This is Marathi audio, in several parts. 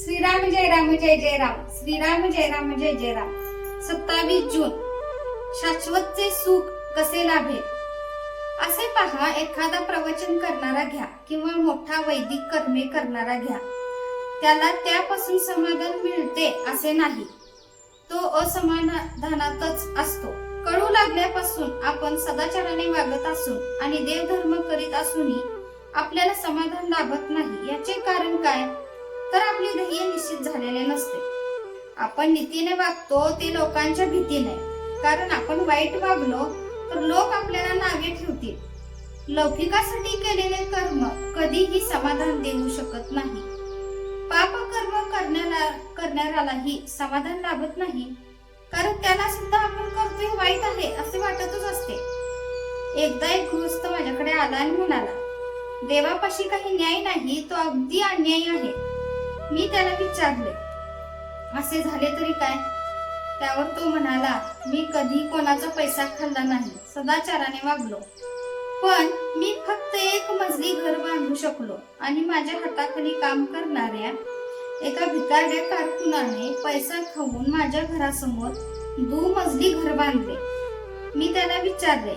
श्रीराम जय राम जय जय राम. श्रीराम जय राम जय जय राम. सत्तावीस जून. शाश्वतचे सुख कसे लाभेल असे पहा एखादा प्रवचन करणारा घ्या किंवा मोठा वैदिक कर्मे करणारा घ्या. त्याला त्यापासून समाधान मिळते असे नाही. तो असमाधानातच असतो. कळू लागल्यापासून आपण सदाचाराने वागत असून आणि देवधर्म करीत असूनही आपल्याला समाधान लाभत नाही. याचे कारण काय? तर आपले ध्येय निश्चित झालेले नसते. आपण नीतीने वागतो ते लोकांच्या भीतीने. कारण आपण वाईट वागलो तर लोक आपल्याला नावे ठेवतील. लौकिकासाठी केलेले कर्म कधीही समाधान देऊ शकत नाही. पाप कर्म करण्याला करणाऱ्यालाही समाधान लाभत नाही. कारण त्याला सुद्धा आपण करतोय वाईट आहे असे वाटतच असते. एकदा एक गृहस्थ माझ्याकडे आला आणि म्हणाला देवापाशी काही न्याय नाही तो अगदी अन्याय आहे. मी त्याला विचारले. असे झाले तरी काय? त्यावर तो म्हणाला मी कधी कोणाचा पैसा खाल्ला नाही. सदाचाराने वागलो. पण मी फक्त एक मजली घर बांधू शकलो आणि माझ्या हाताखाली काम करणाऱ्या एका भिकाऱ्या कारकुनाने पैसा खाऊन माझ्या घरासमोर दुमजली घर बांधले. मी त्याला विचारले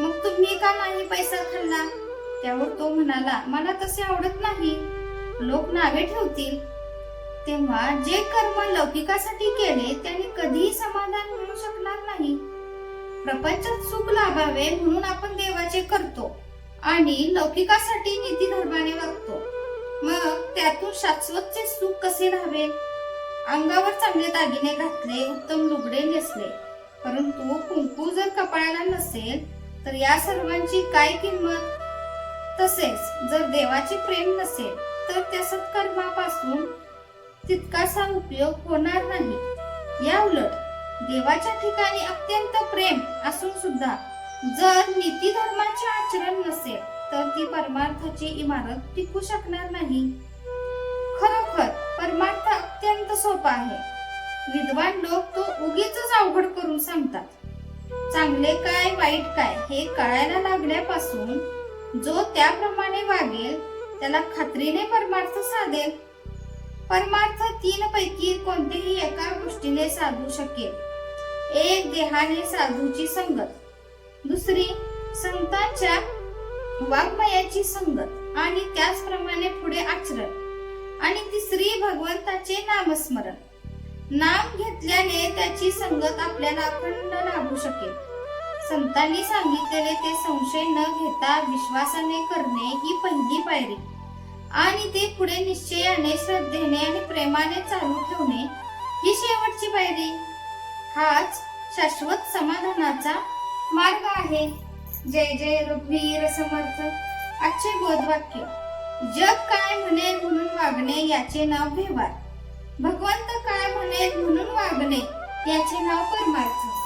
मग तुम्ही का नाही पैसा खाल्ला? त्यावर तो म्हणाला मला तसे आवडत नाही. लोक नावे ठेवतील. तेव्हा जे कर्म लौकिकासाठी केले त्याने कधीही समाधान मिळू शकणार नाही. प्रपंचात सुख लाभावे म्हणून आपण देवाचे करतो आणि लौकिकासाठी नीती धर्माने वागतो. मग त्यातून शाश्वतचे सुख कसे राहावे? अंगावर चांगले दागिने घातले उत्तम लुगडे नेसले. परंतु कुंकू जर कपाळाला नसेल तर या सर्वांची काय किंमत? तसेच जर देवाचे प्रेम नसेल तर त्या सत्कर्मापासून तितकासा उपयोग होणार नाही. या उलट देवाच्या ठिकाणी अत्यंत प्रेम असून सुद्धा जर नीती धर्माचे आचरण नसेल तर ती परमार्थाची इमारत टिकू शकणार नाही. खरोखर परमार्थ अत्यंत सोपा आहे. विद्वान लोक तो उगीच अवघड करून सांगतात. चांगले काय वाईट काय हे कळायला लागल्यापासून जो त्याप्रमाणे वागेल त्याला खात्रीने परमार्थ साधेल. परमार्थ तीन पैकी कोणतेही एका गोष्टीने साधू शकेल. एक देहाने साधूची संगत. दुसरी संतांच्या वाङ्मयाची संगत आणि त्याचप्रमाणे पुढे आचरण. आणि तिसरी भगवंताचे नामस्मरण. नाम घेतल्याने त्याची संगत आपल्याला अखंड लाभू शकेल. संतांनी सांगितलेले ते संशय न घेता विश्वासाने करणे ही पहिली पायरी. आणि ते पुढे निश्चयाने श्रद्धेने आणि प्रेमाने चालू ठेवणे ही शेवटची पायरी. हाच शाश्वत समाधानाचा मार्ग आहे. जय जय रघुवीर समर्थ. आजचे बोधवाक्य जग काय म्हणेल म्हणून वागणे याचे नाव व्यवहार. भगवंत काय म्हणेल म्हणून वागणे याचे नाव परमार्थ.